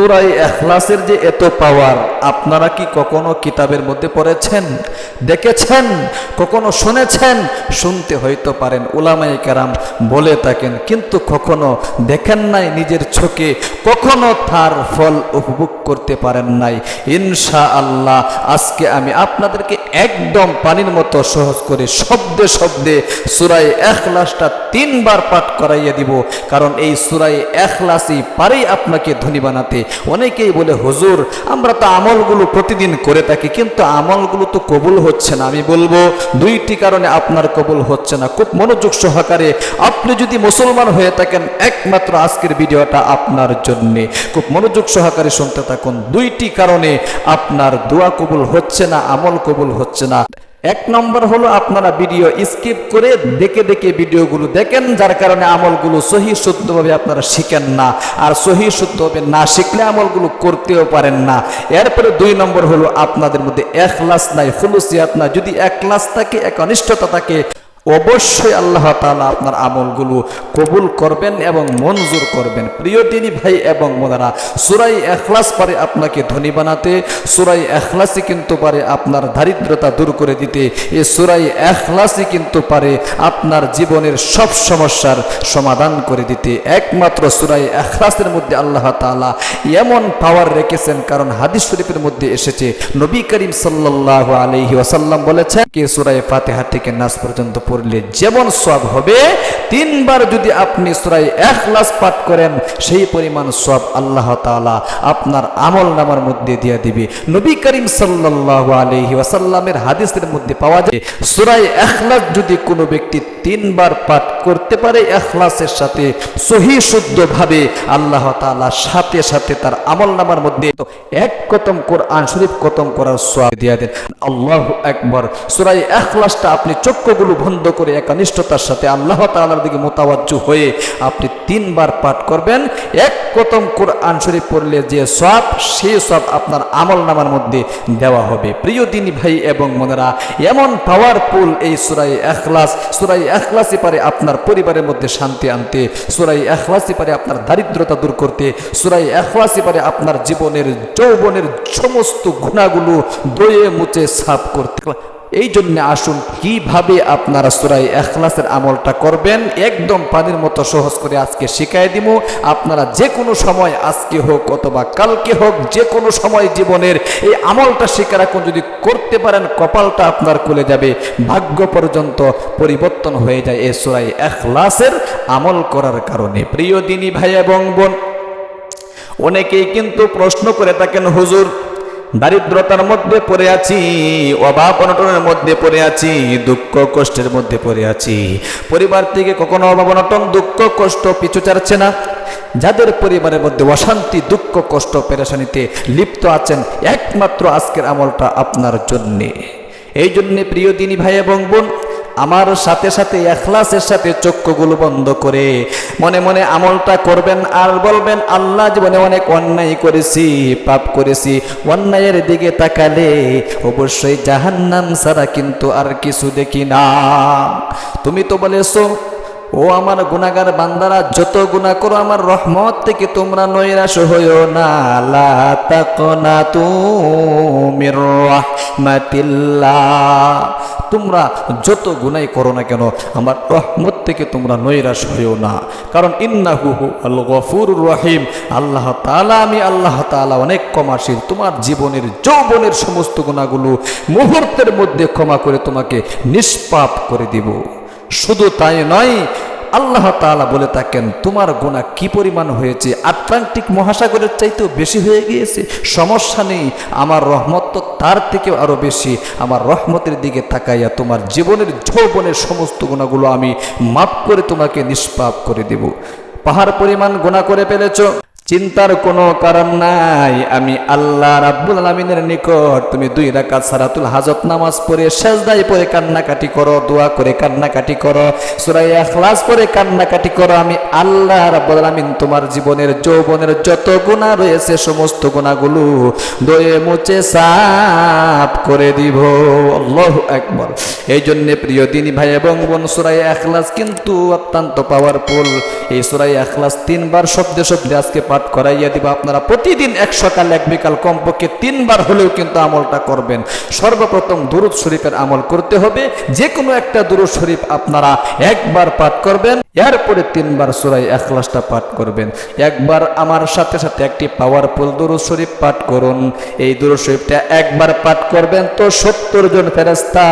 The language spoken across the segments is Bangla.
সুরাই এখলাসের যে এত পাওয়ার, আপনারা কি কখনো কিতাবের মধ্যে পড়েছেন? দেখেছেন? কখনো শুনেছেন? শুনতে হয়তো পারেন ওলামাই কারাম বলে থাকেন, কিন্তু কখনো দেখেন নাই নিজের চোখে? কখনো তার ফল উপভোগ করতে পারেন নাই? ইনশা আল্লাহ আজকে আমি আপনাদেরকে একদম পানির মতো সহজ করে শব্দে শব্দে সুরাই এখলাসটা তিনবার পাঠ করাইয়ে দিব, কারণ এই সুরাই এখলাসই পারেই আপনাকে ধনী বানাতে। অনেকেই বলে, হুজুর, আমরা তো আমলগুলো প্রতিদিন করে থাকি, কিন্তু আমলগুলো তো কবুল হচ্ছে না। আমি বলব, দুইটি কারণে আপনার কবুল হচ্ছে না। খুব মনোযোগ সহকারে আপনি যদি মুসলমান হয়ে থাকেন, একমাত্র আজকের ভিডিওটা আপনার জন্যে। খুব মনোযোগ সহকারে শুনতে থাকুন। দুইটি কারণে আপনার দোয়া কবুল হচ্ছে না, আমল কবুল হচ্ছে না। এক নম্বর হলো আপনারা ভিডিও স্কিপ করে দেখে দেখে ভিডিওগুলো দেখেন, যার কারণে আমলগুলো সহি শুদ্ধভাবে আপনারা শিখেন না। আর সহি শুদ্ধভাবে না শিখলে আমলগুলো করতেও পারেন না। এরপরে দুই নম্বর হলো আপনাদের মধ্যে এক ক্লাস নাই ফুলুসিয়াত না যদি এক ক্লাস থাকে এক অনিষ্টতা থাকে অবশ্যই আল্লাহ তাআলা আপনার আমলগুলো কবুল করবেন এবং মঞ্জুর করবেন। প্রিয় তিনি ভাই এবং মোদারা সুরাই এখলাস পারে আপনাকে ধনী বানাতে, সুরাই এখলাসই কিন্তু পারে আপনার দারিদ্রতা দূর করে দিতে এ সুরাই এখলাসই কিন্তু পারে আপনার জীবনের সব সমস্যার সমাধান করে দিতে। একমাত্র সুরাই এখলাসের মধ্যে আল্লাহ তাআলা এমন পাওয়ার রেখেছেন, কারণ হাদিস শরীফের মধ্যে এসেছে, নবী করিম সাল্লাল্লাহু আলাইহি ওয়াসাল্লাম বলেছেন, কে সুরাই ফাতিহা থেকে নাস পর্যন্ত পড়লে যেমন সব হবে, তিনবার যদি আপনি সুরাই এখলাস পাঠ করেন, সেই পরিমাণ সব আল্লাহ তালা আপনার আমল নামার মধ্যে দিয়ে দিবে। নবী করিম সাল্লাহ আলহি ওয়াসাল্লামের হাদিসের মধ্যে পাওয়া যায় সুরাই এখলাস যদি কোনো ব্যক্তি তিনবার পাঠ করতে পারে এখলাসের সাথে, সহি শুদ্ধভাবে আল্লাহ তাআলা সাথে সাথে তার আমল নামার মধ্যে এক কতম কোরআন শরীফ কতম করার সোয়াব দিয়ে দেন। আল্লাহ একবার সুরাই এখলাসটা আপনি চক্ষুগুলো বন্ধ করে একনিষ্ঠতার সাথে আল্লাহ তাআলার দিকে মোতাবাজ্জু হয়ে আপনি তিনবার পাঠ করবেন। এক কতম কোরআন শরীফ পড়লে যে সব সেই সব আপনার আমল নামার মধ্যে দেওয়া হবে। প্রিয় দিনী ভাই এবং মনেরা এমন পাওয়ারফুল এই সুরাই এখলাস সুরাই এখলাসই পারে আপনার পরিবারের মধ্যে শান্তি আনতে, সুরাই এখলাসি পারে আপনার দারিদ্রতা দূর করতে, সুরাই এখলাসি পারে আপনার জীবনের যৌবনের সমস্ত গুণাগুলো দয়ে মুচে সাফ করতে। এই জন্য আসুন, কীভাবে আপনারা সুরাই এখলাসের আমলটা করবেন, একদম পানির মতো সহজ করে আজকে শিখাই দিব আপনারা যে কোনো সময় আজকে হোক অথবা কালকে হোক যে কোনো সময় জীবনের এই আমলটা শিখে রাখুন। যদি করতে পারেন, কপালটা আপনার খুলে যাবে, ভাগ্য পর্যন্ত পরিবর্তন হয়ে যায় এই সুরাই এখলাসের আমল করার কারণে। প্রিয় দিনী ভাই এবং বোন, অনেকেই কিন্তু প্রশ্ন করে থাকেন, হুজুর দারিদ্রতার মধ্যে পড়ে আছি, অভাব অনটনের মধ্যে পড়ে আছি, দুঃখ কষ্টের মধ্যে পড়ে আছি। পরিবার থেকে কখনো অভাব অনটন, দুঃখ কষ্ট পিছু ছাড়ছে না। যাদের পরিবারের মধ্যে অশান্তি, দুঃখ কষ্ট, পেরেশানিতে লিপ্ত আছেন, একমাত্র আজকের আমলটা আপনার জন্যে। এই জন্যে প্রিয় দিনী ভাই এবং বোন আমার সাথে সাথে এখলাসের সাথে চক্ষুগুলো বন্ধ করে মনে মনে আমলটা করবেন আর বলবেন, আল্লাহ জীবনে অনেক অন্যায় করেছি, পাপ করেছি। অন্যায়ের দিকে তাকালে অবশ্যই জাহান্নাম সারা কিন্তু আর কিছু দেখি না। তুমি তো বলেছ ও আমার গুনাগার বান্দারা, যত গুনাহ করো, আমার রহমত থেকে তোমরা নৈরাশ হইও না। তুমির যত গুনাই করো না কেন, আমার রহমত থেকে তোমরা নৈরাশ হইও না। কারণ ইন্নাহু আল গফুর রহিম। আল্লাহ তালা আমি আল্লাহ তাআলা অনেক ক্ষমাশীল। তোমার জীবনের, যৌবনের সমস্ত গুণাগুলো মুহূর্তের মধ্যে ক্ষমা করে তোমাকে নিষ্পাপ করে দিব। শুধু তাই নয় আল্লাহ তালা বলে থাকেন, তোমার গোনা কি পরিমাণ হয়েছে? আটলান্টিক মহাসাগরের চাইতেও বেশি হয়ে গিয়েছে। সমস্যা নেই, আমার রহমত তো তার থেকে আরও বেশি। আমার রহমতের দিকে তাকাইয়া তোমার জীবনের যৌবনের সমস্ত গুণাগুলো আমি মাফ করে তোমাকে নিষ্পাপ করে দেব। পাহাড় পরিমাণ গোনা করে ফেলেছ। চিন্তার কোনো কারণ নাই। আমি আল্লাহ রাব্বুল আলমিনের নিকট তুমি দুই রাকাত সারাতুল হাজত নামাজ পড়ে সেজদাই পরে কান্নাকাটি করো, দোয়া করে কান্নাকাটি করো সুরাই এখলাস পরে কান্নাকাটি করো। আমি আল্লাহ রাব্বুল আলামিন তোমার জীবনের, যৌবনের যত গুনাহ রয়েছে, সমস্ত গুনাহগুলো দয়ে মুছে, সাফ করে দিব। আল্লাহু আকবার। এই জন্য প্রিয় দিনী ভাই এবং বোন সুরাই এখলাস কিন্তু অত্যন্ত পাওয়ারফুল এই সুরাই এখলাস তিনবার শব্দে শব্দে আজকে পাঠ করাইয়া দিব। আপনারা প্রতিদিন এক সকাল, এক বিকাল, কমপক্ষে তিনবার হলেও কিন্তু আমলটা করবেন। সর্বপ্রথম দুরুদ শরীফের আমল করতে হবে। যে কোনো একটা দুরুদ শরীফ আপনারা একবার পাঠ করবেন, এরপরে তিনবার সুরাই এখলাসটা পাঠ করবেন। একবার আমার সাথে সাথে একটি পাওয়ারফুল দুরুদ শরীফ পাঠ করুন। এই দুরুদ শরীফটা একবার পাঠ করবেন তো সত্তর জন ফেরেস্তা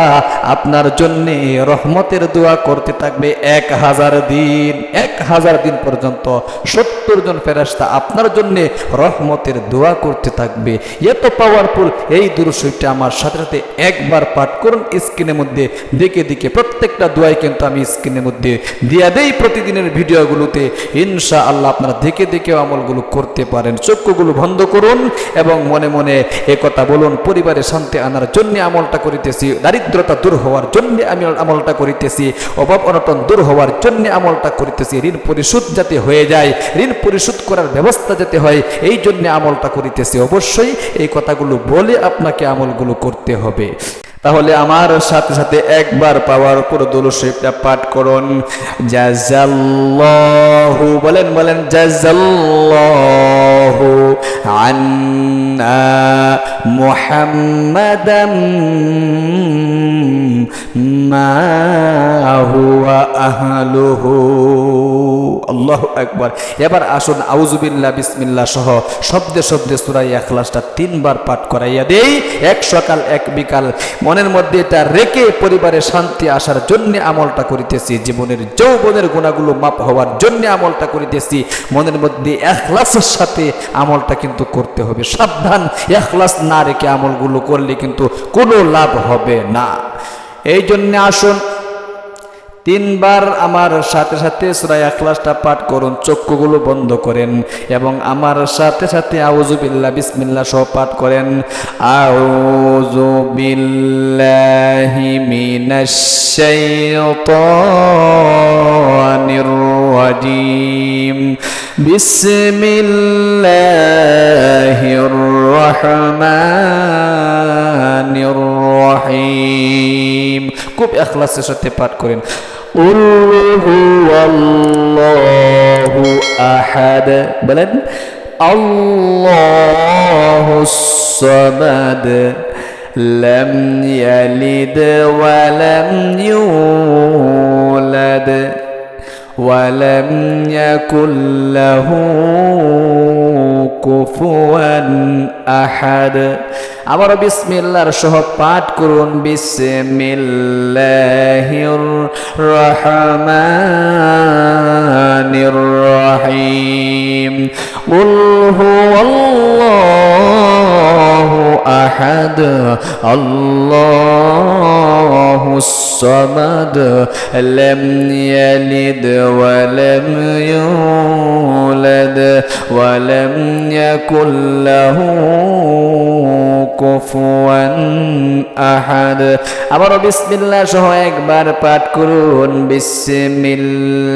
আপনার জন্য রহমতের দোয়া করতে থাকবে এক হাজার দিন। এক হাজার দিন পর্যন্ত সত্তর জন ফেরেস্তা আপনার জন্য রহমতের দোয়া করতে থাকবে। এত পাওয়ারফুল এই শরীফটা আমার সাথে সাথে একবার পাঠ করুন স্ক্রিনের মধ্যে, দেখে দেখে প্রত্যেকটা দোয়াই কিন্তু আমি স্ক্রিনের মধ্যে দিয়া দেই প্রতিদিনের ভিডিওগুলোতে। ইনশা আল্লাহ আপনারা দেখে দেখে আমলগুলো করতে পারেন। চক্ষুগুলো বন্ধ করুন এবং মনে মনে কথা বলুন, পরিবারে শান্তি আনার জন্য আমলটা করিতেছি, দারিদ্রতা দূর হওয়ার জন্য আমি আমলটা করিতেছি, অভাব অনটন দূর হওয়ার জন্য আমলটা করিতেছি, ঋণ পরিশোধ যাতে হয়ে যায়, ঋণ পরিশোধ করার ব্যবস্থা যেতে হয়, এই জন্য আমলটা করিতেছি। অবশ্যই এই কথাগুলো বলে আপনাকে আমলগুলো করতে হবে। তাহলে আমার সাথে সাথে একবার পাওয়ার উপর দোল শরীফটা পাঠ করুন। জাজাল্লাহু বলেন বলেন জাজাল্লাহু আন্না মুহাম্মাদাম মা হুয়া আহলুহু। আল্লাহু একবার এবার আসুন আউজুবিল্লাহ বিসমিল্লা সহ শব্দে শব্দে সুরাই এখলাসটা তিনবার পাঠ করাইয়া দেই। এক সকাল, এক বিকাল। মনের মধ্যে এটা রেখে পরিবারে শান্তি আসার জন্য আমলটা করিতেছি। জীবনের যৌবনের গুণাগুলো মাপ হওয়ার জন্য আমলটা করিতেছি। মনের মধ্যে এখলাসের সাথে আমলটা কিন্তু করতে হবে। সাবধান এখলাস না রেখে আমলগুলো করলে কিন্তু কোনো লাভ হবে না। এই জন্য আসুন তিনবার আমার সাথে সাথে সুরাই আখলাসটা পাঠ করুন, চক্ষুগুলো বন্ধ করেন এবং আমার সাথে সাথে আউজুবিল্লাহ বিসমিল্লাহ সহ পাঠ করেন। আউজুবিল্লাহি মিনাশ শাইতানির রাজিম। রহিম। খুব এখলাসের সাথে পাঠ করেন। قل هو الله أحد. بلد. الله الصمد. لم يلد ولم يولد ولم يكن له كفوا أحد. আবারও বিসমিল্লার সহ পাঠ করুন। বিসমিল্লাহির রহমানির রহিম কুল হুয়াল্লাহু আহাদ। আল্লাহুস সামাদ লাম ইয়ালিদ ওয়া লাম ইউলাদ। ওয়া লাম ইয়াকুল লাহু কুফুয়ান আহাদ। আবারও বিসমিল্লাহ সহ একবার পাঠ করুন। বিসমিল্লাহির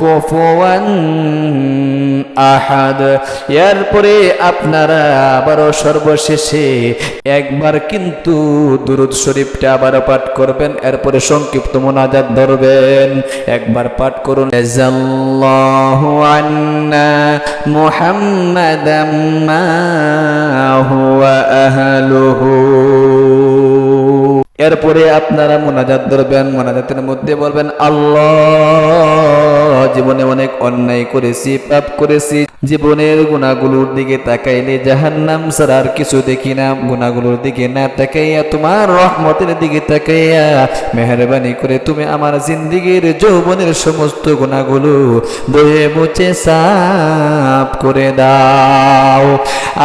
কুফুয়ান আহাদ। এরপরে আপনারা আবারও সর্বশেষে একবার কিন্তু দুরুদ শরীফটা আবারও পাঠ করবেন, এরপরে সংক্ষিপ্ত মোনাজাত ধরবেন। একবার পাঠ করুন, জাল্লাহু আন্না মুহাম্মাদাম মা হুয়া আহলুহু। এরপরে আপনারা মোনাজাত ধরবেন, মোনাজাতের মধ্যে বলবেন, আল্লাহ জীবনে অনেক অন্যায় করেছি, পাপ করেছি। জীবনের গুণাগুলোর দিকে তাকাইলে জাহান্নাম ছাড়া আর কিছু দেখি না। গুণাগুলোর দিকে না তাকাইয়া তোমার রহমতের দিকে তাকাইয়া মেহরবানি করে তুমি আমার জিন্দিগির, যৌবনের সমস্ত গুণাগুলো দয়ে মুছে সাফ করে দাও।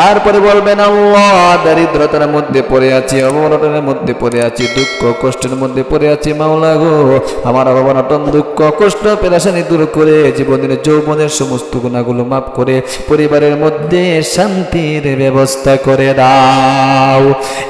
আর পরে বলবেন আল্লাহ, দারিদ্রতার মধ্যে পড়ে আছি অবনটনের মধ্যে পড়ে আছি, দুঃখ কষ্টের মধ্যে পড়ে আছি, মাওলা গো। আমার অবনটন দুঃখ কষ্ট, পেরাশানি দূর করে জীবনের যৌবনের সমস্ত গুণাগুলো মাফ করে পরিবারের মধ্যে শান্তির ব্যবস্থা করে দাও।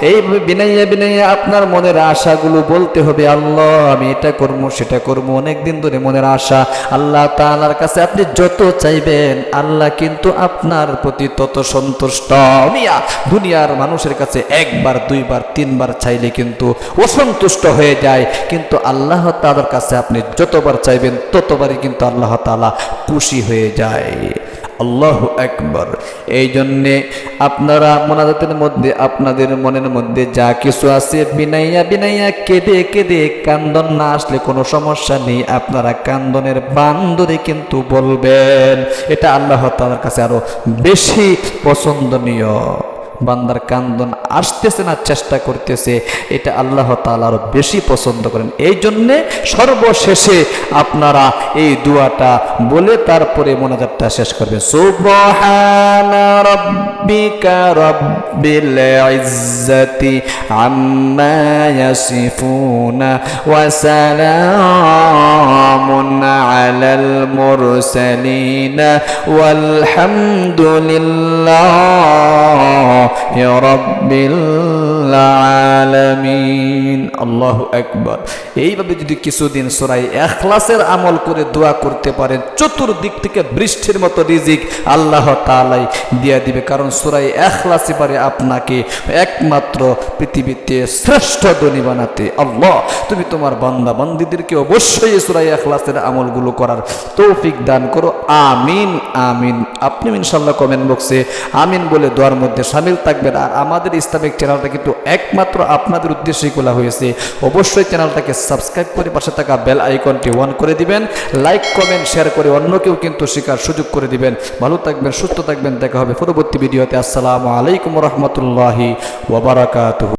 এই বিনাইয়া বিনাইয়া আপনার মনের আশাগুলো বলতে হবে, আল্লাহ, আমি এটা করব, সেটা করব। অনেকদিন ধরে মনের আশা, আল্লাহ তাআলার কাছে আপনি যত চাইবেন, আল্লাহ কিন্তু আপনার প্রতি তত সন্তুষ্ট। মিয়া দুনিয়ার মানুষের কাছে একবার, দুইবার, তিনবার চাইলে কিন্তু অসন্তুষ্ট হয়ে যায়। কিন্তু আল্লাহ তাআলার কাছে আপনি যতবার চাইবেন, ততবারই কিন্তু আল্লাহ তাআলা খুশি হয়ে যায়। আল্লাহ একবার এই জন্যে আপনারা মোনাজাতের মধ্যে, আপনাদের মনের মধ্যে যা কিছু আছে, বিনাইয়া বিনাইয়া কেঁদে কেঁদে কান্দন না আসলে কোনো সমস্যা নেই। আপনারা কান্দনের বান্দরে কিন্তু বলবেন, এটা আল্লাহ তাআলার কাছে আরও বেশি পছন্দনীয়। বান্দার কান্দন আসতেছে না, চেষ্টা করতেছে। এটা আল্লাহ তালা আরও বেশি পছন্দ করেন। এই জন্যে সর্বশেষে আপনারা এই দুয়াটা বলে তারপরে মোনাজাতটা শেষ করবেন। সুবাহ রব্বিল ইজ্জাতি رب العالمين. আল্লাহ একবার এইভাবে যদি কিছুদিন সোরাই এখলাসের আমল করে দোয়া করতে পারেন, চতুর্দিক থেকে বৃষ্টির মতো রিজিক আল্লাহ তালাই দিয়া দিবে। কারণ সোরাই এখলাসই পারে আপনাকে একমাত্র পৃথিবীতে শ্রেষ্ঠ ধনী বানাতে। আল্লাহ, তুমি তোমার বান্দা বান্দিদেরকে অবশ্যই সুরাই এখলাসের আমলগুলো করার তৌফিক দান করো। আমিন আমিন। আপনি ইনশাল্লাহ কমেন্ট বক্সে আমিন বলে দোয়ার মধ্যে সামিল থাকবেন। আর আমাদের ইসলামিক চ্যানেলটা কিন্তু একমাত্র আপনাদের উদ্দেশ্যেই খোলা হয়েছে। অবশ্যই চ্যানেলটাকে সাবস্ক্রাইব করে পাশে থাকা বেল আইকনটি অন করে দিবেন। লাইক, কমেন্ট, শেয়ার করে অন্যকেও কিন্তু শেখার সুযোগ করে দিবেন। ভালো থাকবেন, সুস্থ থাকবেন। দেখা হবে পরবর্তী ভিডিওতে। আসসালামু আলাইকুম রহমতুল্লাহি ওবরাকাতুহ